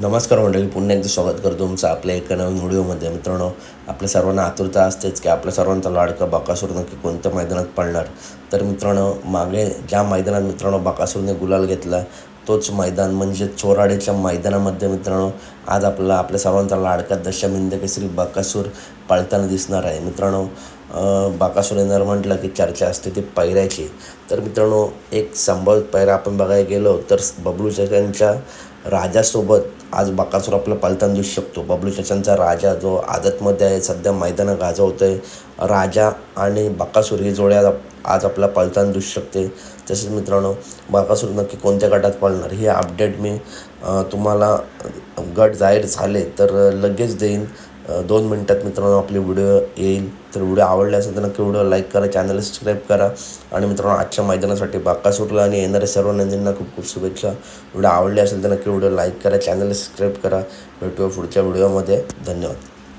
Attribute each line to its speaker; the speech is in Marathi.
Speaker 1: नमस्कार मंडळी पुन्हा एकदा स्वागत करतो तुमचं आपल्या एका नवीन व्हिडिओमध्ये. मित्रांनो आपल्या सर्वांना आतुरता असतेच की आपल्या सर्वांचा लाडका बाकासूर नक्की कोणत्या मैदानात पडणार तर मित्रांनो मागे ज्या मैदानात मित्रांनो बाकासूरने गुलाल घेतला तोच मैदान म्हणजे चोराडेच्या मैदानामध्ये मित्रांनो आज आपल्याला आपल्या सर्वांचा लाडका दशमिंद केसरी बाकासूर पाळताना दिसणार आहे. मित्रांनो बाकासूर येणार म्हटलं की चर्चा असते ती पैऱ्याची. तर मित्रांनो एक संभावित पहिला आपण बघायला गेलो तर बबलू चचांच्या राजासोबत आज बाकासूर आपला पालताना दिसू शकतो. बबलू चचांचा राजा जो आदतमध्ये आहे सध्या मैदानं गाजवतो आहे राजा आणि बाकासूर ही जोड्या आज- आपला पळताना दिसू शकते. तसेच मित्रांनो बकासूर नक्की कोणत्या गटात पळणार हे अपडेट मी तुम्हाला गट जाहीर झाले तर लगेच देईन. दोन मिनटात मित्रांनो आपली व्हिडिओ येईल. तर व्हिडिओ आवडला असेल तर नक्की व्हिडिओ लाईक करा चॅनल सबस्क्राईब करा. आणि मित्रांनो आजच्या मैदानासाठी बाकासूरला आणि येणाऱ्या सर्व नंदींना खूप खूप शुभेच्छा. व्हिडिओ आवडले असेल तर नक्की व्हिडिओ लाईक करा चॅनल सबस्क्राईब करा. भेटूया पुढच्या व्हिडिओमध्ये. धन्यवाद.